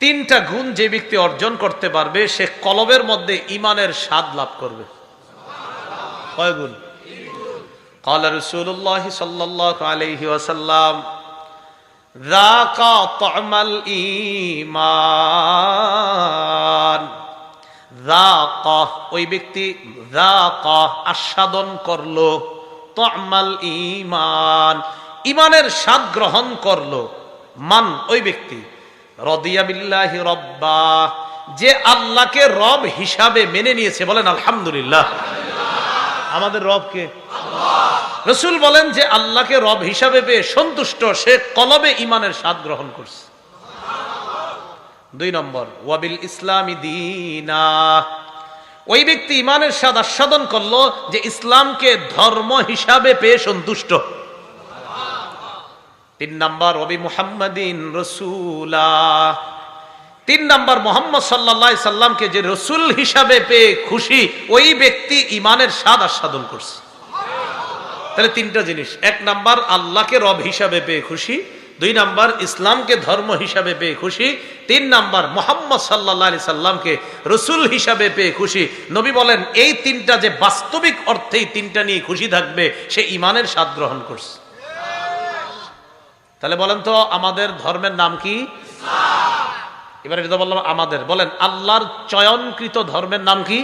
তিনটা গুণ যে ব্যক্তি অর্জন করতে পারবে সে কলবের মধ্যে ইমানের স্বাদ লাভ করবে কয় গুণ قال رسول الله صلى الله عليه وسلم ذاق طعم الإيمان ذاق ওই ব্যক্তি ذاق আস্বাদন করলো তমাল ইমান ইমানের স্বাদ গ্রহণ করলো মান ওই ব্যক্তি রদিয়া বিল্লাহি রব্বা। যে আল্লাহকে রব হিসাবে মেনে নিয়েছে বলেন আলহামদুলিল্লাহ। আমাদের রবকে রসুল বলেন যে আল্লাহকে রব হিসাবে পেয়ে সন্তুষ্ট সে কলবে ইমানের স্বাদ গ্রহণ করছে। দুই নম্বর ওয়াবিল ইসলামী দিনা। ওই ব্যক্তি ইমানের স্বাদ আস্বাদন করল যে ইসলামকে ধর্ম হিসাবে পেয়ে সন্তুষ্ট। তিন নম্বর রবি মুহাম্মদিন রসুলা তিন নম্বর, মোহাম্মদ সাল্লা সাল্লামকে যে রসুল হিসাবে পেয়ে খুশি, ওই ব্যক্তি ইমানের স্বাদ আস্বাদন করছে। তাহলে তিনটা জিনিস। এক নাম্বার, আল্লাহকে রব হিসাবে পেয়ে খুশি। দুই নাম্বার, ইসলামকে ধর্ম হিসাবে পেয়ে খুশি। তিন নাম্বার, মোহাম্মদ সাল্লাহ আলি সাল্লামকে রসুল হিসাবে পেয়ে খুশি। নবী বলেন, এই তিনটা যে বাস্তবিক অর্থেই তিনটা নিয়ে খুশি থাকবে, সে ইমানের স্বাদ গ্রহণ করছে। তাহলে বলেন তো, আমাদের ধর্মের নাম কি? এবার এটা বললাম আমাদের। বলেন, আল্লাহর চয়নকৃত ধর্মের নাম কি?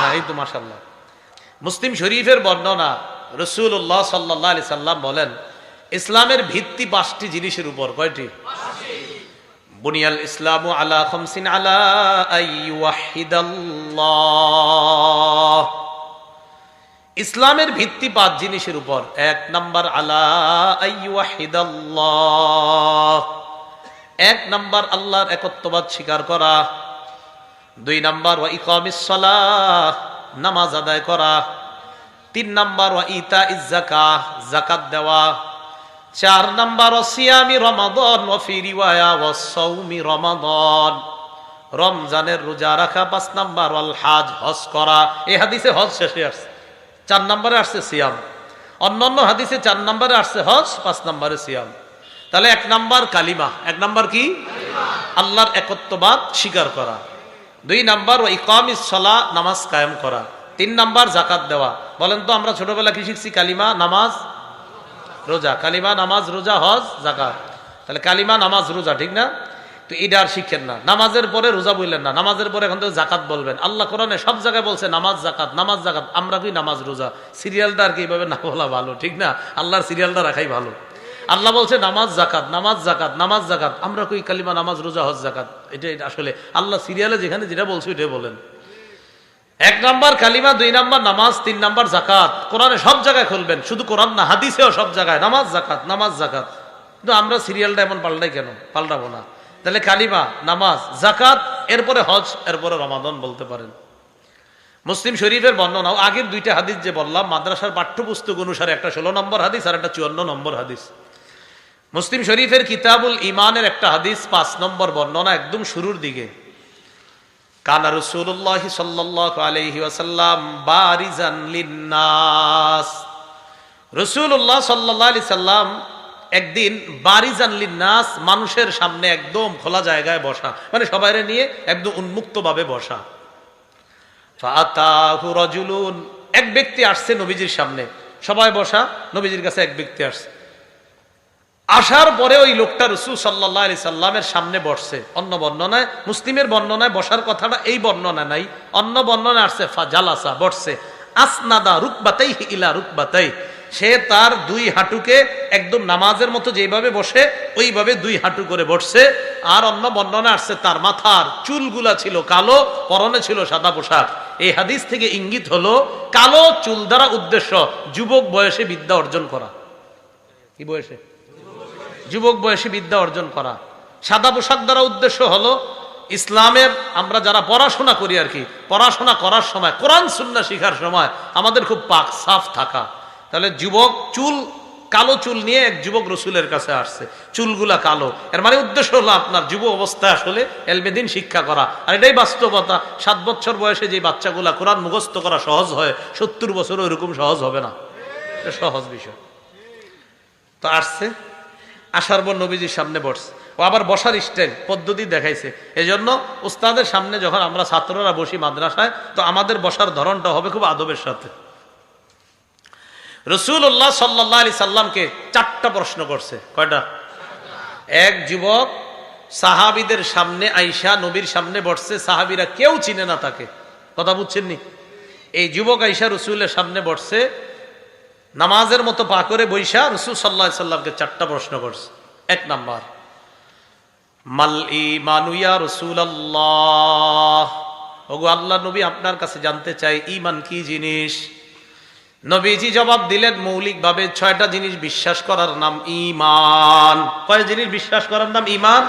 হ্যাঁ এই তো মাসাল্লাহ মুসলিম শরীফের বর্ণনা রসুল্লাহ সাল্লাহ আলি সাল্লাম বলেন, ইসলামের ভিত্তি পাঁচটি জিনিসের উপর, কয়টি? বুনিয়াল ইসলাম আলা খমসিন আলা আইয়াহিদাল্লাহ ইসলামের ভিত্তি পাঁচ জিনিসের উপর। এক নাম্বার, আলা আইয়াহিদাল্লাহ এক নাম্বার, আল্লাহর একত্ববাদ স্বীকার করা। দুই নাম্বার, ওয়া ইকামিসসালাহ, নামাজ আদায় করা। তিন নাম্বার, ওয়া ইতা ইজ্জাকা জাকাত দেওয়া। চার নাম্বার ও সিয়ামি রমাদন ও ফিরিওয়ায়া ও সৌমি রমাদন। রমজানের রোজা রাখা। পাঁচ নাম্বার ওয়াল হাজ হজ করা। এই হাদিসে হজ শেষে আসছে। চার নম্বরে আসছে সিয়াম। অন্যান্য হাদিসে চার নম্বরে আসছে হজ, পাঁচ নম্বরে সিয়াম। তাহলে এক নাম্বার কালিমা। এক নাম্বার কি? আল্লাহর একত্ববাদ স্বীকার করা। দুই নাম্বার ও ইকামিসলা নামাজ কায়েম করা। তিন নাম্বার জাকাত দেওয়া। বলেন তো, আমরা ছোটবেলা কি শিখছি? কালিমা, নামাজ, রোজা। কালিমা, নামাজ, রোজা, হজ জাকাত তাহলে কালিমা, নামাজ, রোজা, ঠিক না? তো এটা আর শিখেন না। নামাজের পরে রোজা বললেন না। নামাজের পরে এখন জাকাত বলবেন। আল্লাহ কোরআনে সব জায়গায় বলছে, নামাজ জাকাত নামাজ জাকাত, আমরা কি নামাজ রোজা? সিরিয়ালটা আর কি এইভাবে না বলা ভালো, ঠিক না? আল্লাহর সিরিয়ালটা রাখাই ভালো। আল্লাহ বলছে, নামাজ জাকাত নামাজ জাকাত নামাজ জাকাত, আমরা কই কালিমা নামাজ, রোজা, হজ, জাকাত? এটা এটা আসলে আল্লাহ সিরিয়ালে যেখানে যেটা বলছে ওইটাই বলেন। এক নাম্বার কালিমা, দুই নাম্বার নামাজ, তিন নাম্বার জাকাত। কোরআনে সব জায়গায় খুলবেন। শুধু কোরআন না, হাদিসেও সব জায়গায়। নামাজ জাকাত নামাজ জাকাত। কিন্তু আমরা সিরিয়ালটা এমন পাল্টাই কেন? পাল্টাবো না। তাহলে কালিমা, নামাজ জাকাত এরপরে হজ, এরপরে রমাদন বলতে পারেন। মুসলিম শরীফের বর্ণনা আগের দুইটা হাদিস যে বললাম, মাদ্রাসার পাঠ্যপুস্তক অনুসারে একটা ষোলো নম্বর হাদিস আর একটা চুয়ান্ন নম্বর হাদিস। মুসলিম শরীফের কিতাবুল ইমানের একটা হাদিস, পাঁচ নম্বর বর্ণনা একদম শুরুর দিকে। কানা রসুল্লাহ সাল্লাহ বারিজান রসুল্লাহ সাল্লাহ আলি সাল্লাম একদিন বারিজান লিন্নাস মানুষের সামনে একদম খোলা জায়গায় বসা। মানে সবাই নিয়ে একদম উন্মুক্ত ভাবে বসা এক ব্যক্তি আসছে নবীজির সামনে। সবাই বসা, নবীজির কাছে এক ব্যক্তি আসছে। আসার পরে ওই লোকটা রসুল সাল্লাহ আলি সাল্লামের সামনে বসছে। অন্য বর্ণনায়, মুসলিমের বর্ণনায় বসার কথাটা এই বর্ণনা নাই। অন্য বর্ণনায় আসছে ফা জালাসা বসছে। আসনাদা রুকবাতাই ইলা রুকবাতাই সে তার দুই হাঁটুকে একদম নামাজের মতো যেভাবে বসে, ওইভাবে দুই হাঁটু করে বসছে। আর অন্য বর্ণনা আসছে, তার মাথার চুলগুলা ছিল কালো, পরনে ছিল সাদা পোশাক। এই হাদিস থেকে ইঙ্গিত হলো, কালো চুল দ্বারা উদ্দেশ্য যুবক বয়সে বিদ্যা অর্জন করা। কি বয়সে? যুবক বয়সী বিদ্যা অর্জন করা। সাদা পোশাক দ্বারা উদ্দেশ্য হলো, ইসলামের আমরা যারা পড়াশোনা করি আর কি, পড়াশোনা করার সময়, কোরআন সুন্না শিখার সময় আমাদের খুব পাক, সাফ থাকা। তাহলে যুবক চুল, কালো চুল নিয়ে এক যুবক রসুলের কাছে আসছে। চুলগুলা কালো। এর মানে উদ্দেশ্য হলো আপনার যুব অবস্থায় আসলে এলমেদিন শিক্ষা করা। আর এটাই বাস্তবতা। সাত বছর বয়সে যে বাচ্চাগুলা কোরআন মুখস্থ করা সহজ হয়, সত্তর বছর ওইরকম সহজ হবে না। এটা সহজ বিষয়। তো আসছে। আসার পর নবীজির সামনে বসছে। ও আবার বসার স্টাইল, পদ্ধতি দেখাইছে। এই জন্য উস্তাদের সামনে যখন আমরা ছাত্ররা বসি মাদ্রাসায়, তো আমাদের বসার ধরনটা হবে খুব আদবের সাথে। রসুল্লাহ সাল্লাহ আলি সাল্লামকে চারটা প্রশ্ন করছে। কয়টা? এক যুবক সাহাবিদের সামনে আইসা নবীর সামনে বসছে, সাহাবিরা কেউ চিনে না তাকে। কথা বুঝছেননি? এই যুবক আইসা রসুলের সামনে বসছে, নামাজের মতো পা করে বৈশা রসুল সাল্লাহ সাল্লামকে চারটা প্রশ্ন করছে। এক নাম্বার, মাল ইমানুয়া রসুল আল্লাহ আল্লাহ নবী আপনার কাছে জানতে চাই ইমান কি জিনিস? নবীজি জবাব দিলেন, মৌলিকভাবে ছয়টা জিনিস বিশ্বাস করার নাম ইমান কয় জিনিস বিশ্বাস করার নাম ইমান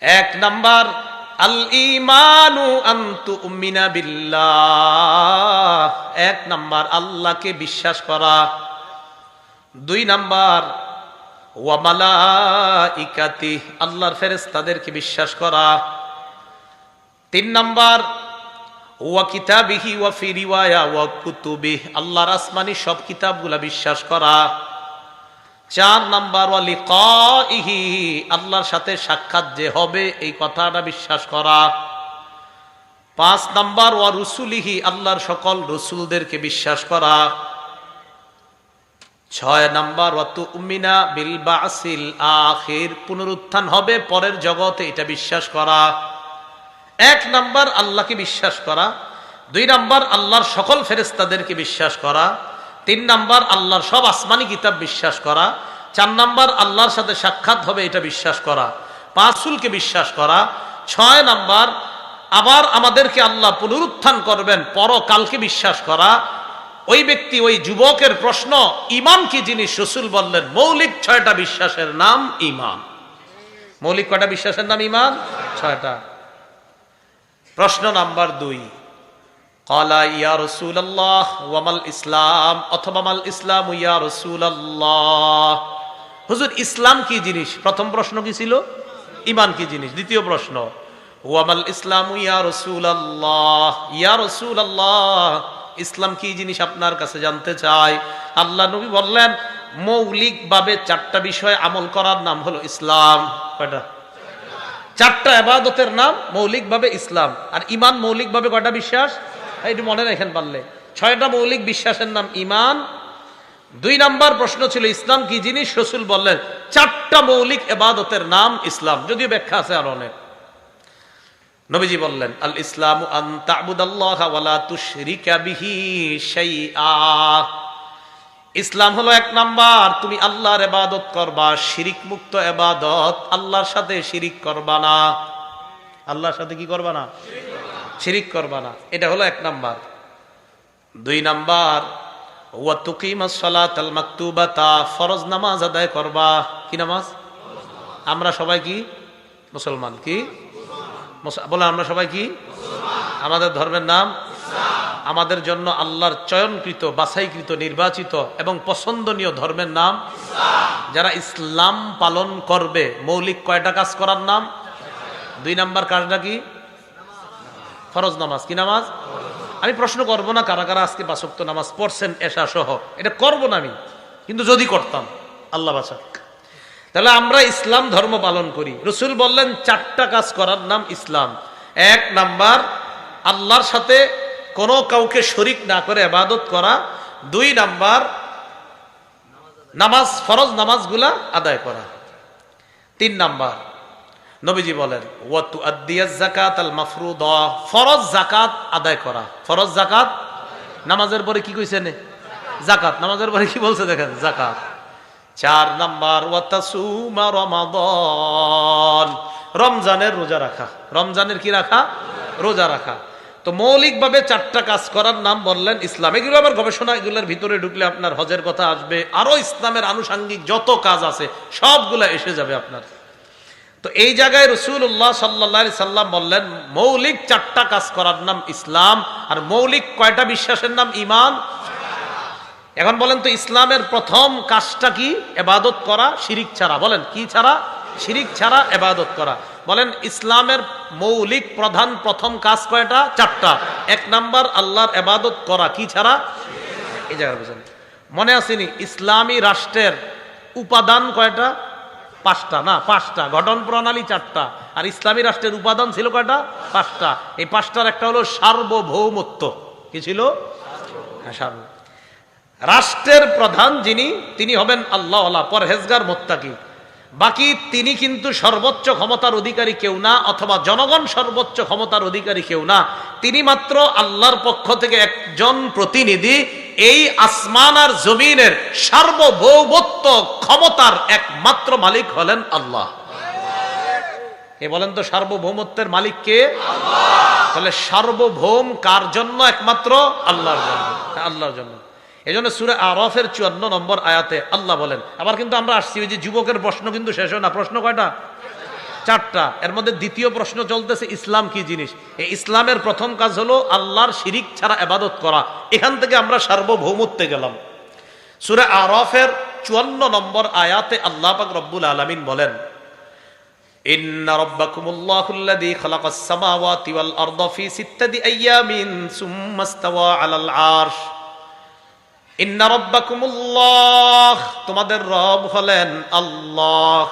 এক নাম্বার আল ইমানু আন্তু উম্মিনা বিল্লাহ। এক নাম্বার, আল্লাহকে বিশ্বাস করা। দুই নাম্বার ওয়ামালা ইকাতি আল্লাহর ফেরেস্তাদেরকে বিশ্বাস করা। তিন নাম্বার ওয়া কিতাবিহি ওয়া ফি রিওয়ায়া ওয়া কুতুবিহ সব কিতাবগুলা বিশ্বাস করা। চার নাম্বার, ওয়া লিকাইহি আল্লাহর সাথে সাক্ষাৎ যে হবে, এই কথাটা বিশ্বাস করা। পাঁচ নাম্বার, ওয়া রুসুলিহি, আল্লাহর সকল রসুলদেরকে বিশ্বাস করা। ছয় নাম্বার, ওয়া তুমিনা বিল বাসিল আখির, পুনরুত্থান হবে পরের জগতে, এটা বিশ্বাস করা। এক নাম্বার আল্লাহকে বিশ্বাস করা, দুই নাম্বার আল্লাহর সকল ফেরেস্তাদেরকে বিশ্বাস করা, তিন নাম্বার আল্লাহর সব আসমানি কিতাব বিশ্বাস করা, চার নাম্বার আল্লাহর সাথে সাক্ষাৎ হবে এটা বিশ্বাস করা পাঁচুলকে বিশ্বাস করা, ছয় নাম্বার আবার আমাদেরকে আল্লাহ পুনরুত্থান করবেন, পরকালকে বিশ্বাস করা, ওই ব্যক্তি, ওই যুবকের প্রশ্ন ইমান কি জিনিস রসুল বললেন? মৌলিক ছয়টা বিশ্বাসের নাম ইমান মৌলিক কয়টা বিশ্বাসের নাম ইমান ছয়টা। প্রশ্ন নাম্বার দুই। কলা ইয়া রসুল আল্লাহ ওয়ামাল ইসলাম, অথবা মাল ইসলাম, ইয়া রসুল আল্লাহ হুজুর, ইসলাম কি জিনিস? প্রথম প্রশ্ন কি ছিল? ইমান কি জিনিস? দ্বিতীয় প্রশ্ন ওয়ামাল ইসলাম, ইয়া রসুল আল্লাহ ইয়া রসুল আল্লাহ ইসলাম কি জিনিস আপনার কাছে জানতে চাই? আল্লাহ নবী বললেন, মৌলিকভাবে চারটা বিষয় আমল করার নাম হলো ইসলাম। কয়টা? চারটা আবাদতের নাম মৌলিকভাবে ইসলাম। আর ইমান মৌলিকভাবে কয়টা বিশ্বাস? একটু মনে রাখেন পারলে। ছয়টা মৌলিক বিশ্বাসের নাম ইমান দুই নাম্বার প্রশ্ন ছিল, ইসলাম কি জিনিস? রসুল বললেন, চারটা মৌলিক এবাদতের নাম ইসলাম। যদিও ব্যাখ্যা আছে আর অনেক। নবীজি বললেন, আল ইসলাম ইসলাম হলো এক নাম্বার। তুমি আল্লাহর এবাদত করবা শিরিক মুক্ত এবাদত আল্লাহর সাথে শিরিক করবা না। আল্লাহর সাথে কি করবা না? শিরিক করবা না। এটা হলো এক নাম্বার। দুই নাম্বার ফরজ নামাজ আদায় করবা। কি নামাজ? আমরা সবাই কি? মুসলমান। কি? বলে, আমরা সবাই কি? আমাদের ধর্মের নাম আমাদের জন্য আল্লাহর চয়নকৃত, বাছাইকৃত, নির্বাচিত এবং পছন্দনীয় ধর্মের নাম যারা ইসলাম পালন করবে। মৌলিক কয়টা কাজ করার নাম? দুই নাম্বার কাজটা কি? ফরজ নামাজ। কি নামাজ? আমি প্রশ্ন করব না কারা কারা আজকে বাসক্ত নামাজ পড়ছেন এসা সহ। এটা করব না আমি, কিন্তু যদি করতাম, আল্লাহ বাসা তাহলে আমরা ইসলাম ধর্ম পালন করি। রসুল বললেন, চারটা কাজ করার নাম ইসলাম। এক নাম্বার, আল্লাহর সাথে কোনো কাউকে শরিক না করে আবাদত করা দুই নাম্বার নামাজ, ফরজ নামাজগুলা আদায় করা। তিন নাম্বার, নবীজি বলেন ওয়াতু আদিয়াজ জাকাত আল মাফরুদ ফরজ জাকাত আদায় করা। ফরজ জাকাত নামাজের পরে কি কইছে নে জাকাত নামাজের পরে কি বলছে দেখেন? জাকাত চার নাম্বার ওয়াতাসুমা রমাদান রমজানের রোজা রাখা। রমজানের কি রাখা? রোজা রাখা। তো মৌলিকভাবে চারটা কাজ করার নাম বললেন ইসলাম। এগুলো আবার গবেষণা, এগুলোর ভিতরে ঢুকলে আপনার হজের কথা আসবে। আরও ইসলামের আনুষাঙ্গিক যত কাজ আছে, সবগুলা এসে যাবে আপনার। তো এই জায়গায় রসুল্লাহ সাল্লা সাল্লাম বললেন, মৌলিক চারটা কাজ করার নাম ইসলাম, আর মৌলিক কয়টা বিশ্বাসের নাম ইমান এখন বলেন তো ইসলামের প্রথম কাজটা কি? এবাদত করা, শিরিক ছাড়া। বলেন, কি ছাড়া? শিরিক ছাড়া, এবাদত করা। বলেন ইসলামের মৌলিক প্রধান প্রথম কাজ কয়টা? চারটা। এক নাম্বার আল্লাহর এবাদত করা কি ছাড়া? এই জায়গায় বুঝেন। মনে আসেনি ইসলামী রাষ্ট্রের উপাদান কয়টা? পাঁচটা না পাঁচটা। গঠন প্রণালী চারটা। আর ইসলামী রাষ্ট্রের উপাদান ছিল কয়টা? পাঁচটা। এই পাঁচটার একটা হলো সার্বভৌমত্ব। কি ছিল? হ্যাঁ, রাষ্ট্রের প্রধান যিনি তিনি হবেন আল্লাহ আল্লাহ পরহেজগার মোত্তাকি। বাকি তিনি কিন্তু সর্বোচ্চ ক্ষমতার অধিকারী কেউ না, অথবা জনগণ সর্বোচ্চ ক্ষমতার অধিকারী কেউ না। তিনি মাত্র আল্লাহর পক্ষ থেকে একজন প্রতিনিধি। এই আসমান আর জমিনের সার্বভৌমত্ব ক্ষমতার একমাত্র মালিক হলেন আল্লাহ। এ বলেন তো সার্বভৌমত্বের মালিক কে? তাহলে সার্বভৌম কার জন্য একমাত্র? আল্লাহর জন্য। আল্লাহর জন্য। এই জন্য সুরে আরফের চুয়ান্ন নম্বর আয়াতে আল্লাহ বলেন আবার কিন্তু আমরা আসছি ওই যে যুবকের প্রশ্ন কিন্তু শেষ হয় না প্রশ্ন কয়টা চারটা এর মধ্যে দ্বিতীয় প্রশ্ন চলতেছে ইসলাম কি জিনিস এই ইসলামের প্রথম কাজ হলো আল্লাহর শিরিক ছাড়া এবাদত করা এখান থেকে আমরা সার্বভৌমত্বে গেলাম সুরে আরফের চুয়ান্ন নম্বর আয়াতে আল্লাহ পাক রব্বুল আলমিন বলেন إن ربكم الله الذي خلق السماوات والأرض في ستة أيام ثم استوى على العرش إن ربكم الله তোমাদের রব হলেন আল্লাহ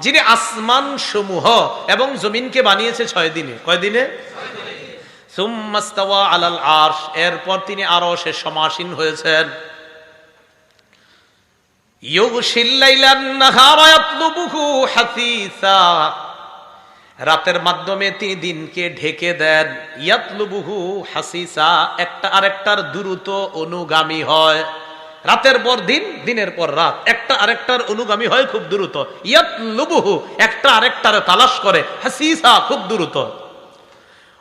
যিনি আসমান সমূহ এবং জমিনকে বানিয়েছে ছয় দিনে। কয় দিনে? আলাল আর্শ, এরপর তিনি আরও সে সমাসীন হয়েছেন। ইয়োগ শিল্লাইলান হারায়াতলুবুহু হাসিসা রাতের মাধ্যমে তিনি দিনকে ঢেকে দেন। ইয়াতলুবুহু হাসিসা, একটা আরেকটার দ্রুত অনুগামী হয়। রাতের পর দিন, দিনের পর রাত, একটা আরেকটার অনুগামী হয় খুব দ্রুত। ইয়াতলুবুহু, একটা আরেকটার তালাশ করে, হাসিসা খুব দ্রুত।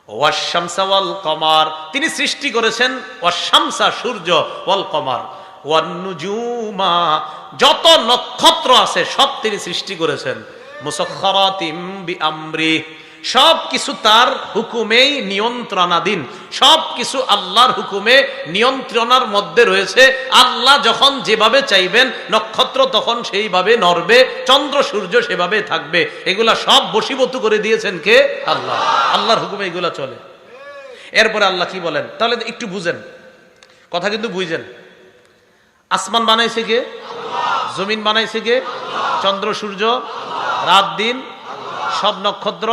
ওয়াশামসা ওয়াল কমার তিনি সৃষ্টি করেছেন ওয়াশামসা সূর্য ওয়াল কমার ওয়ান্নুজুমা, যত নক্ষত্র আছে, সব তিনি সৃষ্টি করেছেন। সব কিছু তার হুকুমেই নিয়ন্ত্রণাধীন। সব কিছু আল্লাহর হুকুমে নিয়ন্ত্রণার মধ্যে রয়েছে। আল্লাহ যখন যেভাবে চাইবেন, নক্ষত্র তখন সেইভাবে নড়বে, চন্দ্র, সূর্য সেভাবে থাকবে। এগুলা সব করে দিয়েছেন কে? আল্লাহ। আল্লাহর হুকুমে এগুলা চলে। এরপরে আল্লাহ কি বলেন? তাহলে একটু বুঝেন। কথা কিন্তু বুঝেন। আসমান বানাইছে কে? জমিন বানাইছে কে? চন্দ্র, সূর্য? রাত দিন, সব নক্ষত্র,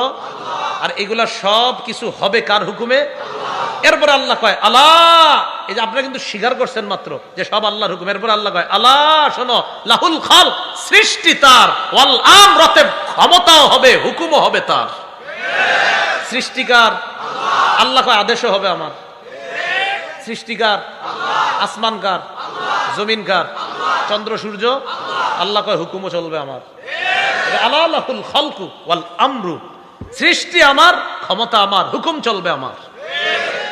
আর এগুলা সব কিছু হবে কার হুকুমে? এরপরে আল্লাহ কয় আল্লাহ এই যে আপনারা কিন্তু স্বীকার করছেন মাত্র যে সব আল্লাহর হুকুম। এরপরে আল্লাহ কয় আল্লাহ শোনো, লাহুল খাল সৃষ্টি তার, ওয়াল আম রতে ক্ষমতাও হবে, হুকুমও হবে তার। সৃষ্টিকার, আল্লাহ কয়, আদেশও হবে আমার। সৃষ্টিকার আসমান কার জমিন কার চন্দ্র সূর্য, আল্লাহ কয়, হুকুমও চলবে আমার। আল্লাহ আল্লাহুল খালকু ওয়াল আমরু সৃষ্টি আমার ক্ষমতা আমার হুকুম চলবে আমার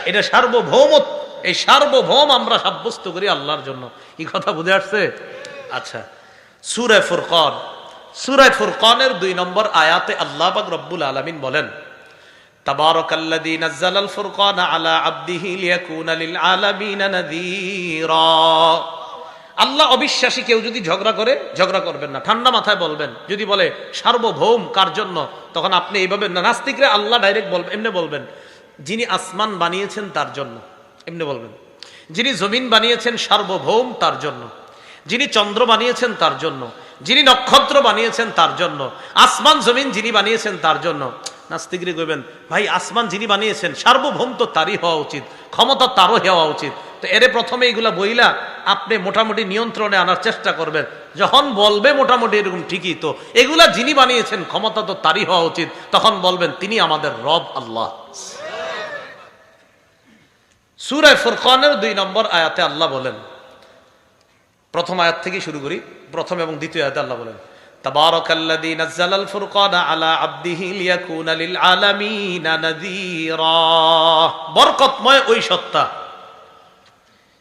এটা সার্বভৌম এই সার্বভৌম আমরা সাব্যস্ত করি আল্লাহর জন্য এই কথা বুঝে আসছে আচ্ছা সুরে ফুরকন সুরে ফুরকনের দুই নম্বর আয়াতে আল্লাহ পাক রব্বুল আলামিন বলেন تبارك الذي نزل الفرقان على عبده ليكون للعالمين نذيرا আল্লাহ অবিশ্বাসী কেউ যদি ঝগড়া করে, ঝগড়া করবেন না। ঠান্ডা মাথায় বলবেন। যদি বলে, সার্বভৌম, কার জন্য? তখন আপনি এইভাবে নাস্তিকরা আল্লাহ ডাইরেক্ট বলবেন এমনি বলবেন, যিনি আসমান বানিয়েছেন, তার জন্য। এমনি বলবেন। যিনি জমিন বানিয়েছেন, সার্বভৌম, তার জন্য। যিনি চন্দ্র বানিয়েছেন, তার জন্য। যিনি নক্ষত্র বানিয়েছেন, তার জন্য। আসমান, জমিন যিনি বানিয়েছেন, তার জন্য। নাস্তিকরে কইবেন, ভাই, আসমান যিনি বানিয়েছেন, সার্বভৌম তো তারই হওয়া উচিত, ক্ষমতা তারও হওয়া উচিত। তো এরে প্রথমে এগুলা বইলা আপনি মোটামুটি নিয়ন্ত্রণে আনার চেষ্টা করবেন। যখন বলবে মোটামুটি এরকম ঠিকই তো। এগুলা যিনি বানিয়েছেন, ক্ষমতা তো তারই হওয়া উচিত। তখন বলবেন, তিনি আমাদের রব আল্লাহ। সুরায় ফুরকানের দুই নম্বর আয়াতে আল্লাহ বলেন, প্রথম আয়াত থেকে শুরু করি, প্রথম এবং দ্বিতীয় আয়াতে আল্লাহ বলেন تبارك الذي نزل الفرقان على عبده ليكون للعالمين نذيرا বরকতময় ওই সত্তা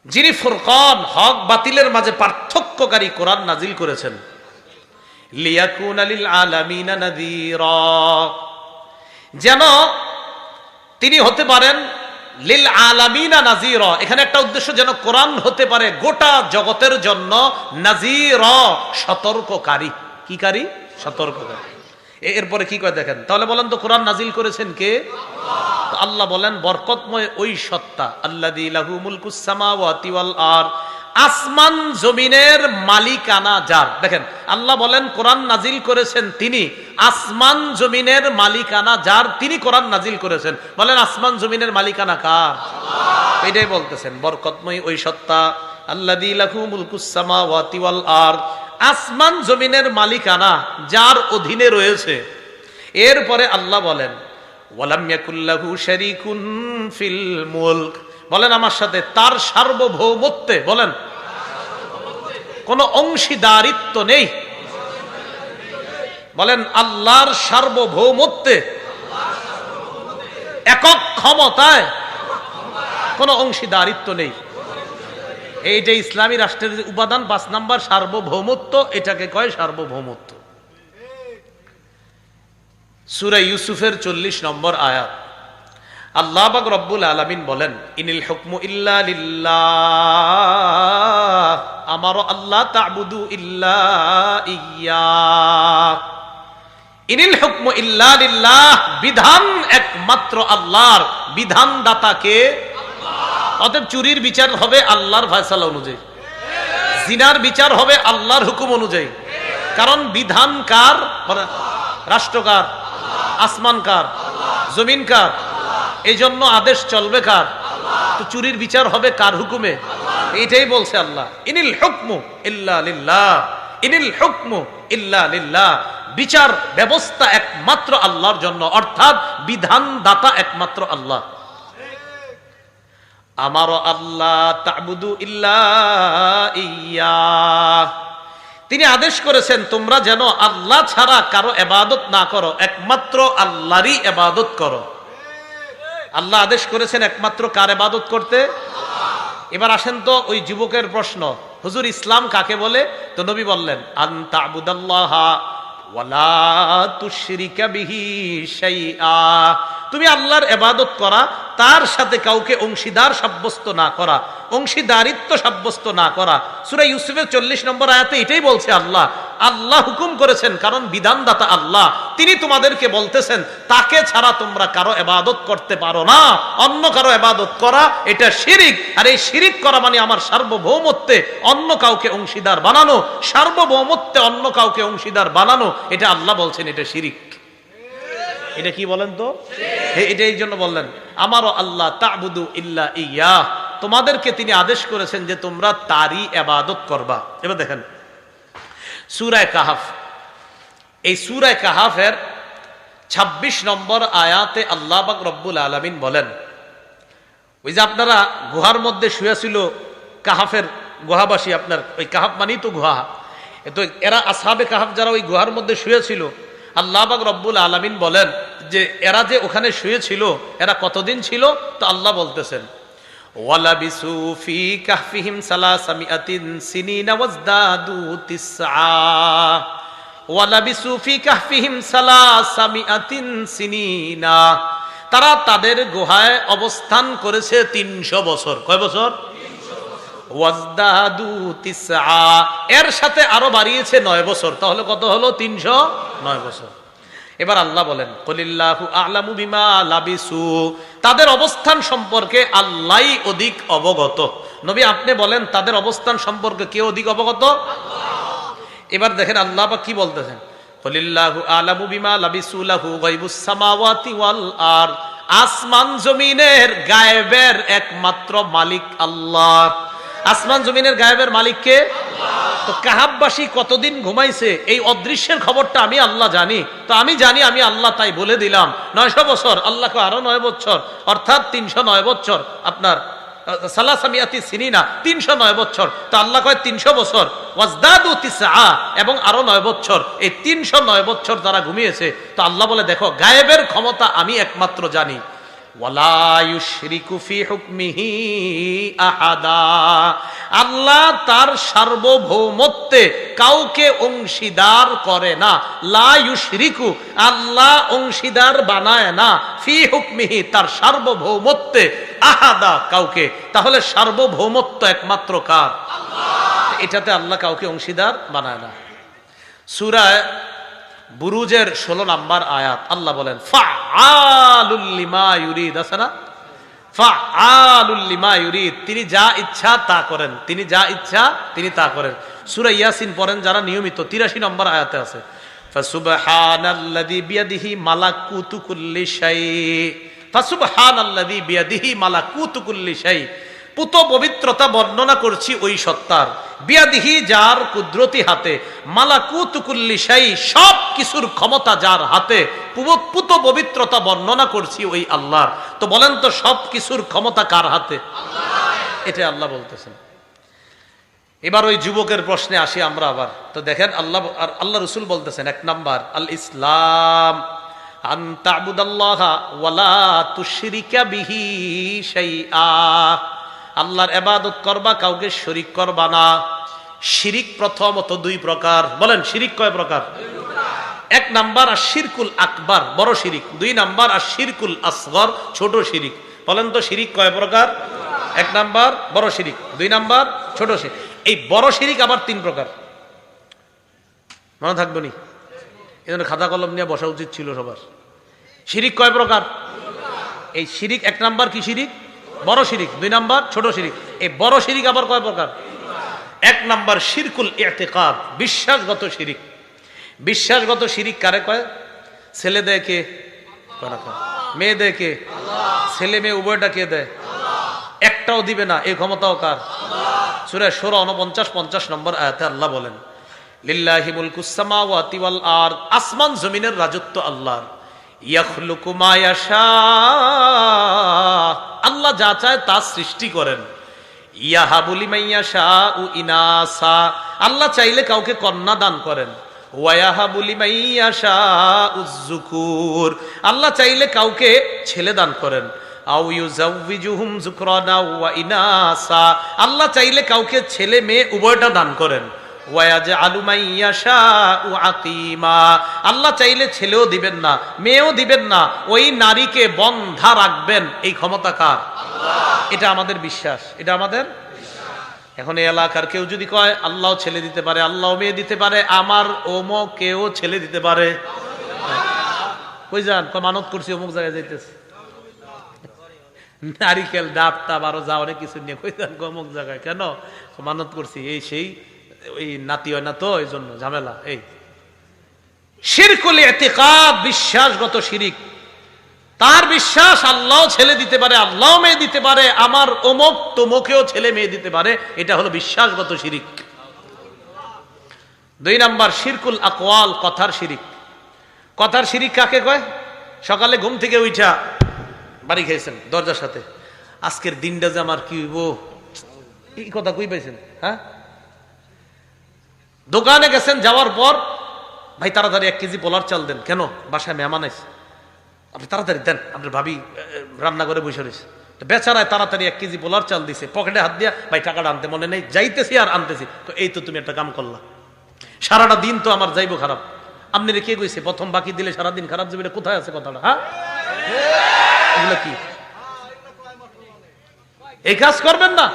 যিনি ফুরকান হক বাতিলের মাঝে পার্থক্যকারী কোরআন নাজিল করেছেন লিয়াকুন লিল আলামিনা নাযীরা যেন তিনি হতে পারেন লিল আলামিনা নাজির এখানে একটা উদ্দেশ্য যেন কোরআন হতে পারে গোটা জগতের জন্য নাজির সতর্ককারী কি কারি? সতর্ককারী এরপরে কি করে দেখেন? তাহলে বলেন তো কোরআন নাজিল করেছেন কে? আল্লাহ বলেন, বরকতময় ওই সত্তা, আল্লাযী লাহু মুলকুস আর আসমান জমিনের মালিকানা যার? দেখেন, আল্লাহ বলেন, কোরআন নাজিল করেছেন তিনি। আসমান জমিনের মালিকানা যার? তিনি কোরআন নাজিল করেছেন। বলেন, আসমান জমিনের মালিকানা কার? এটাই বলতেছেন, বরকতময় ওই সত্তা, আল্লাযী লাহু মুলকুস সামাওয়াতি ওয়াল আর আসমান জমিনের মালিকানা যার অধীনে রয়েছে। এরপরে আল্লাহ বলেন ফিল মুলক। বলেন, আমার সাথে তার সার্বভৌমত্বে, বলেন, কোন অংশীদারিত্ব নেই। বলেন, আল্লাহর সার্বভৌমত্বে, একক ক্ষমতায় কোন অংশীদারিত্ব নেই। এইটা ইসলামী রাষ্ট্রের উপাদান, পাঁচ নাম্বার সার্বভৌমত্ব, এটাকে কয় সার্বভৌমত্ব? সুরা ইউসুফের চল্লিশ নম্বর আয়াত। আল্লাহ বাক রব্বুল আলামিন বলেন, ইনিল হুকমু ইল্লা আমারও আল্লাহ তাবুদু ইল্লা ইয়া ইনিল হুকমু ইল্লা বিধান একমাত্র আল্লাহর বিধান দাতাকে অতএব চুরির বিচার হবে আল্লাহর ফয়সালা অনুযায়ী। জিনার বিচার হবে আল্লাহর হুকুম অনুযায়ী। কারণ বিধান কার? বলে- রাষ্ট্র কার? আসমান কার? জমিন কার? এই জন্য আদেশ চলবে কার? তো চুরির বিচার হবে কার হুকুমে? এটাই বলছে আল্লাহ। ইনিল হুকমু ইল্লা লিল্লাহ। ইনিল হুকমু ইল্লা লিল্লাহ। বিচার ব্যবস্থা একমাত্র আল্লাহর জন্য। অর্থাৎ বিধান দাতা একমাত্র আল্লাহ। আমারও আল্লাহ তাবুদু ইয়া। তিনি আদেশ করেছেন, তোমরা যেন আল্লাহ ছাড়া কারও এবাদত না করো, একমাত্র আল্লাহরই এবাদত করো। আল্লাহ আদেশ করেছেন একমাত্র কার এবাদত করতে? এবার আসেন তো ওই যুবকের প্রশ্ন, হুজুর ইসলাম কাকে বলে? তো নবী বললেন আন্তা আবুদাল্লাহ ওয়ালা তুশরিকা বিহি শাইআ। তুমি আল্লাহর এবাদত করা, তার সাথে কাউকে অংশীদার সাব্যস্ত না করা, অংশীদারিত্ব সাব্যস্ত না করা। সূরা ইউসুফের চল্লিশ নম্বর আয়াতে এটাই বলছে আল্লাহ আল্লাহ হুকুম করেছেন, কারণ বিধানদাতা আল্লাহ। তিনি তোমাদেরকে বলতেছেন, তাকে ছাড়া তোমরা কারও এবাদত করতে পারো না, অন্য কারও এবাদত করা, এটা শিরিক। আর এই শিরিক করা মানে আমার সার্বভৌমত্বে অন্য কাউকে অংশীদার বানানো, সার্বভৌমত্বে অন্য কাউকে অংশীদার বানানো, এটা আল্লাহ বলছেন, এটা শিরিক। এটা কি বলেন তো? এটা এই জন্য বললেন, আমারও আল্লাহ তাবুদু ইল্লা ইয়া তোমাদেরকে তিনি আদেশ করেছেন যে তোমরা তারই এবাদত করবা। এবার দেখেন, সুরায় কাহাফ। এই সুরায় কাহাফের ২৬ নম্বর আয়াতে আল্লাহ বাক রব্বুল আলমিন বলেন, ওই যে আপনারা গুহার মধ্যে শুয়েছিল কাহাফের গুহাবাসী আপনার, ওই কাহাফ মানেই তো গুহা। তো এরা আসাবে কাহাফ যারা ওই গুহার মধ্যে শুয়েছিল আল্লাহ বাক রব্বুল আলমিন বলেন যে, এরা যে ওখানে শুয়েছিল, এরা কতদিন ছিল? তো আল্লাহ বলতেছেন তারা তাদের গুহায় অবস্থান করেছে তিনশো বছর। কয় বছর? এর সাথে আরও বাড়িয়েছে নয় বছর। তাহলে কত হলো? তিনশো নয় বছর। এবার আল্লাহ বলেন বিমা লাবিসু। তাদের অবস্থান সম্পর্কে আল্লাহই অধিক অবগত। নবী, আপনি বলেন, তাদের অবস্থান সম্পর্কে কে অধিক অবগত? এবার দেখেন আল্লাহ বা কি বলতেছেন বিমা লাবিসু লাহু আসমান জমিনের গায়েবের একমাত্র মালিক আল্লাহ। আসমান জমিনের গায়েবের মালিক কে? তো কাহাববাসী কতদিন ঘুমাইছে? এই অদৃশ্যের খবরটা আমি আল্লাহ জানি। তো আমি জানি, আমি আল্লাহ তাই বলে দিলাম। নয়শো বছর, আল্লাহকে আরও নয় বছর, অর্থাৎ তিনশো নয় বছর আপনার আমি একমাত্র জানি। আল্লাহ তার সার্বভৌমত্বে কাউকে অংশীদার করে না। লা ইউশরিকু, আল্লাহ অংশীদার বানায় না। ফি হুকমিহি, তার সার্বভৌমত্বে আহাদা কাউকে। তাহলে সার্বভৌমত্ব একমাত্র কার? এটাতে আল্লাহ কাউকে অংশীদার বানায় না। সুরায় বুরুজের ষোলো নাম্বার আয়াত, আল্লাহ বলেন তিনি যা ইচ্ছা তা করেন, তিনি যা ইচ্ছা তিনি তা করেন। সূরা ইয়াসিন পড়েন যারা নিয়মিত 83 নম্বর আয়াতে আছে মালাকুতু কুল্লি শাই ফাসুবহানাল্লাযী বিয়াদিহি মালাকুতু কুল্লি পুত পবিত্রতা বর্ণনা করছি ওই সত্তার। বিয়াদিহি যার কুদরতি হাতে মালাকুতুকুল্লি শাই সব কিছুর ক্ষমতা যার হাতে পুত পবিত্রতা বর্ণনা করছি ওই আল্লাহর। তো বলেন তো সব কিছুর ক্ষমতা কার হাতে? এটা আল্লাহ বলতেছেন। এবার ওই যুবকের প্রশ্নে আসি আমরা আবার। তো দেখেন আল্লাহ আর আল্লাহ রসুল বলতেছেন এক নাম্বার আল ইসলাম আন তা'বুদাল্লাহ ওয়ালা তুশরিকা বিহি শাইআ। আল্লাহর ইবাদত করবা, কাউকে শরিক করবা না। শিরিক প্রথমত দুই প্রকার। বলেন, শিরিক কয় প্রকার? এক নাম্বার আর শিরকুল আকবার, বড় শিরিক। দুই নাম্বার আর শিরকুল আসগর, ছোট শিরিক। বলেন তো, শিরিক কয় প্রকার? এক নাম্বার বড় শিরিক, দুই নাম্বার ছোট শিরিক। এই বড় শিরিক আবার তিন প্রকার। মনে থাকবে নি? এই জন্য খাতা কলম নিয়ে বসা উচিত ছিল সবার। শিরিক কয় প্রকার? এই শিরিক, এক নাম্বার কি শিরিক? বড় শিরিক, দুই নাম্বার, ছোট শিরিক। এই বড় শিরিক আবার কয় প্রকার? এক নাম্বার, শিরকুল এতেকাদ বিশ্বাসগত শিরিক। বিশ্বাসগত শিরিক কারে কয়? ছেলে দেয় কে। মেয়ে দেয় কে ছেলে মেয়ে উভয়টা কে দেয়? একটাও দিবে না এই ক্ষমতাও কার? সুরে ষোলো উনপঞ্চাশ পঞ্চাশ নম্বর আয়াতে আল্লাহ বলেন আরদ, আসমান জমিনের রাজত্ব আল্লাহর। ইয়াখলুকু আল্লাহ যা চায় তা সৃষ্টি করেন। ইয়াহাবুলি মাইয়াশা উ ইনাসা। আল্লাহ চাইলে কাউকে কন্যা দান করেন। আল্লাহ চাইলে কাউকে ছেলে দান করেন। আল্লাহ চাইলে কাউকে ছেলে মেয়ে উভয়টা দান করেন। আল্লাহ চাইলে ছেলেও দিবেন না মেয়েও দিবেন না ওই নারীকে বন্ধা রাখবেন এই ক্ষমতা কার? এটা আমাদের বিশ্বাস এটা আমাদের এখন এই এলাকার কেউ যদি কয় আল্লাহ ছেলে দিতে পারে আল্লাহ মেয়ে দিতে পারে আমার ওমো কেউ ছেলে দিতে পারে। কই যান মানত করছি অমুক জায়গায় যাইতেছে। নারিকেল ডাব টাব আরও যা অনেক কিছু নিয়ে কই যান অমুক জায়গায় কেন? মানত করছি এই সেই ওই নাতি হয় না তো, এই জন্য ঝামেলা, এই। শিরকুল এতেকাদ বিশ্বাসগত শিরিক। তার বিশ্বাস আল্লাহ ছেলে দিতে পারে, আল্লাহ মেয়ে দিতে পারে, আমার অমুক তোমকেও ছেলে মেয়ে দিতে পারে, এটা হলো বিশ্বাসগত শিরিক। দুই নাম্বার, শিরকুল আকওয়াল, কথার শিরিক। কথার শিরিক কাকে কয়? সকালে ঘুম থেকে উঠা বাড়ি খেয়েছেন দরজার সাথে। আজকের দিনটা যে আমার কি হইব? এই কথা কই পাইছেন? হ্যাঁ? দোকানে গেছেন, যাওয়ার পর, ভাই, তাড়াতাড়ি এক কেজি পোলার চাল দেন। কেন? বাসায় মেহমান আছে। আপনি তাড়াতাড়ি দেন, আপনার ভাবি রান্না করে বসে রয়েছে। বেচারায় তাড়াতাড়ি এক কেজি পোলার চাল দিছে, পকেটে হাত দিয়া, ভাই, টাকাটা আনতে মনে নেই, যাইতেছি আর আনতেছি। তো এই তো তুমি একটা কাম করলা। সারাটা দিন তো আমার যাইবো খারাপ। আপনি রেখে কইছে, প্রথম বাকি দিলে সারাদিন খারাপ যাবে কোথায় আছে কথাটা হ্যাঁ? এগুলো কি? এই কাজ করবেন না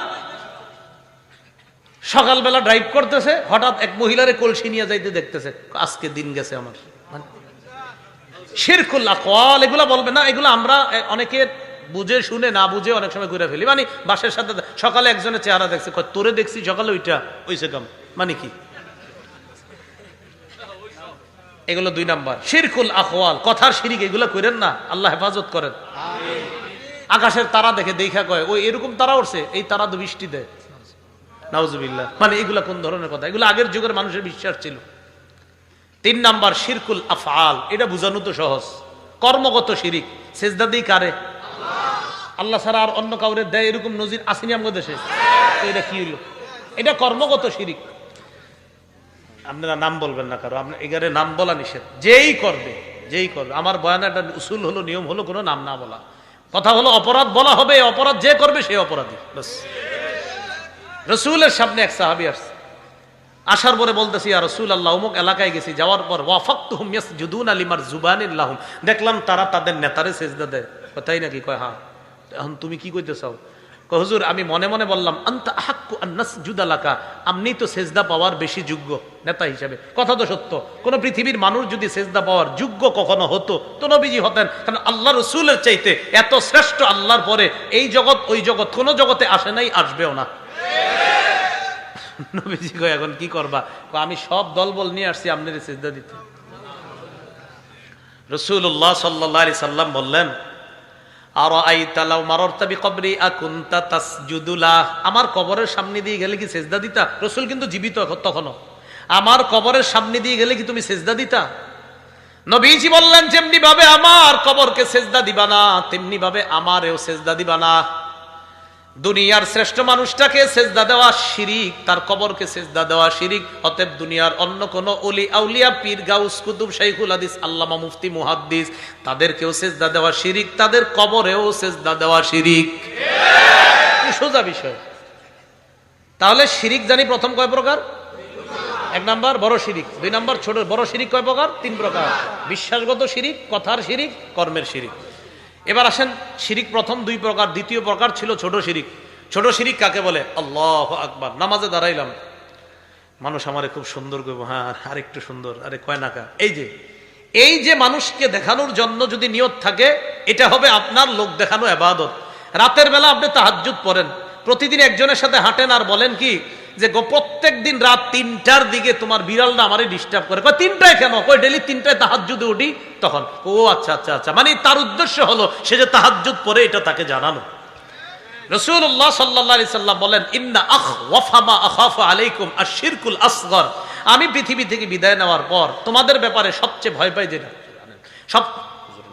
সকালবেলা ড্রাইভ করতেছে হঠাৎ এক মহিলারে কলসি নিয়ে যাইতে দেখতেছে আজকে দিন গেছে আমার। মানে শিরকুল আকওয়াল এগুলা বলবে না এগুলো আমরা অনেকে বুঝে শুনে না বুঝে অনেক সময় ঘুরে ফেলি। মানে বাসের সাথে সকালে একজনের চেহারা দেখছে তোরে দেখছি সকালে ওইটা ওইসে কাম। মানে কি? এগুলো দুই নাম্বার। শিরকুল আখওয়াল কথার শিরিক এগুলো করেন না আল্লাহ হেফাজত করেন। আকাশের তারা দেখে দেখা কয় ওই এরকম তারা উঠছে এই তারা তো বৃষ্টি দেয়। নাউজুবিল্লাহ। মানে এগুলা কোন ধরনের কথা? এগুলো আগের যুগের মানুষের বিশ্বাস ছিল। তিন নাম্বার, শিরকুল আফআল। এটা বুঝানো তো সহজ। কর্মগত শিরিক। সেজদা দিই কারে? আল্লাহ ছাড়া আর অন্য কাউরে দেয় এরকম নজির আসেনি আমাদের দেশে? এটা কি হইল? এটা কর্মগত শিরিক। আপনারা নাম বলবেন না কারও। আপনার এগারে নাম বলা নিষেধ। যেই করবে যেই করবে। আমার বয়ানে একটা উসুল হলো, নিয়ম হলো কোনো নাম না বলা। কথা হলো অপরাধ বলা হবে, অপরাধ যে করবে সে অপরাধী। রসুলের সামনে এক সাহাবি আসছে। আসার পরে বলতেছি আর রসুল আল্লাহ অমুক এলাকায় গেছি, যাওয়ার পর ওয়াফাক্ত হুম জুদুন আলিমার জুবানিল্লাহুম দেখলাম তারা তাদের নেতারে সেজদা দেয়। তাই নাকি? কয় হ্যাঁ। এখন তুমি কি কইতে চাও হুজুর, আমি মনে মনে বললাম, আন্তা আহাক্কু আন্নাস জুদালাকা আপনি তো সেজদা পাওয়ার বেশি যোগ্য নেতা হিসাবে। কথা তো সত্য। কোন পৃথিবীর মানুষ যদি সেজদা পাওয়ার যোগ্য কখনো হতো, তো নবীজি হতেন। কারণ আল্লাহ রসুলের চাইতে এত শ্রেষ্ঠ আল্লাহর পরে এই জগৎ, ওই জগৎ, কোনো জগতে আসে নাই, আসবেও না। নবীজি কয়, এখন কি করবা? আমি সব দলবল নিয়ে আসছি আপনার সেজদা দিতে। রসুল্লাহ সাল্লাহ সাল্লাম বললেন আমার কবরের সামনে দিয়ে গেলে কি সেজদা দিতা? রসুল কিন্তু জীবিত তখনও আমার কবরের সামনে দিয়ে গেলে কি তুমি সেজদা দিতা? নবীজি বললেন যেমনি ভাবে আমার কবরকে সেজদা দিবা না তেমনি ভাবে আমারেও সেজদা দিবা না। দুনিয়ার শ্রেষ্ঠ মানুষটাকে সেজদা দেওয়া শিরিক, তার কবরকে সেজদা দেওয়া শিরিক, অতএব দুনিয়ার অন্য কোন অলি আউলিয়া, পীর গাউস, কুতুব, শাইখুল হাদিস, আল্লামা মুফতি, মুহাদ্দিস, তাদেরকেও সেজদা দেওয়া শিরিক, তাদের কবরেও সেজদা দেওয়া শিরিক। সোজা বিষয়? তাহলে শিরিক জানি প্রথম কয় প্রকার? এক নাম্বার, বড় শিরিক। দুই নাম্বার, ছোট, বড় শিরিক কয় প্রকার? তিন প্রকার। বিশ্বাসগত শিরিক, কথার শিরিক, কর্মের শিরিক। এবার আসেন শিরিক প্রথম দুই প্রকার, দ্বিতীয় প্রকার ছিল ছোট শিরিক। ছোট শিরিক কাকে বলে? আল্লাহ আকবার, নামাজে দাঁড়াইলাম। মানুষ আমারে খুব সুন্দর করব হ্যাঁ আর একটু সুন্দর, আরে কয় নাকা। এই যে এই যে মানুষকে দেখানোর জন্য যদি নিয়ত থাকে, এটা হবে আপনার লোক দেখানো এবাদত। রাতের বেলা আপনি তাহাজ্জুদ পড়েন। প্রতিদিন একজনের সাথে হাঁটেন আর বলেন কি যে প্রত্যেক দিন রাত তিনটার দিকে তোমার বিড়ালটা আমারে ডিস্টার্ব করে। তিনটায় কেন? কই ডেলি তিনটায় তাহাজ্জুদে উঠি তখন। ও আচ্ছা আচ্ছা আচ্ছা। মানে তার উদ্দেশ্য হলো, সে যে তাহাজ্জুদ পরে এটা তাকে জানানো। বলেন ওয়াফামা আলাইকুম আমি পৃথিবী থেকে বিদায় নেওয়ার পর তোমাদের ব্যাপারে সবচেয়ে ভয় পাই যেটা? সব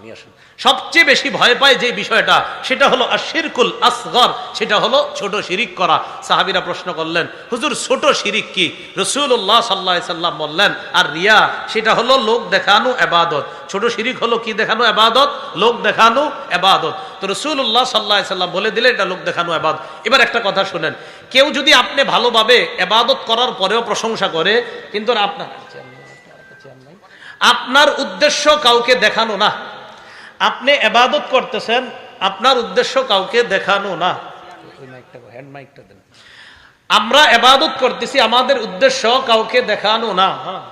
নিয়ে আসেন। সবচেয়ে বেশি ভয় পায় যে বিষয়টা, সেটা হলো আর শিরকুল আসগর, সেটা হলো ছোট শিরিক করা। সাহাবিরা প্রশ্ন করলেন, হুজুর, ছোট শিরিক কি? রসুল্লাহ সাল্লাহ সাল্লাম বললেন, আর রিয়া, সেটা হলো লোক দেখানো এবাদত। ছোট শিরিক হলো কি দেখানো এবাদত? লোক দেখানো এবাদত। তো রসুল্লাহ সাল্লাহ সাল্লাম বলে দিলে এটা লোক দেখানো এবাদত। এবার একটা কথা শুনেন, কেউ যদি আপনি ভালোভাবে এবাদত করার পরেও প্রশংসা করে, কিন্তু আপনার আপনার উদ্দেশ্য কাউকে দেখানো না। আপনি এবাদত করতেছেন, আপনার উদ্দেশ্য কাউকে দেখানো না। আমরা এবাদত করতেছি, আমাদের উদ্দেশ্য কাউকে দেখানো না। হ্যাঁ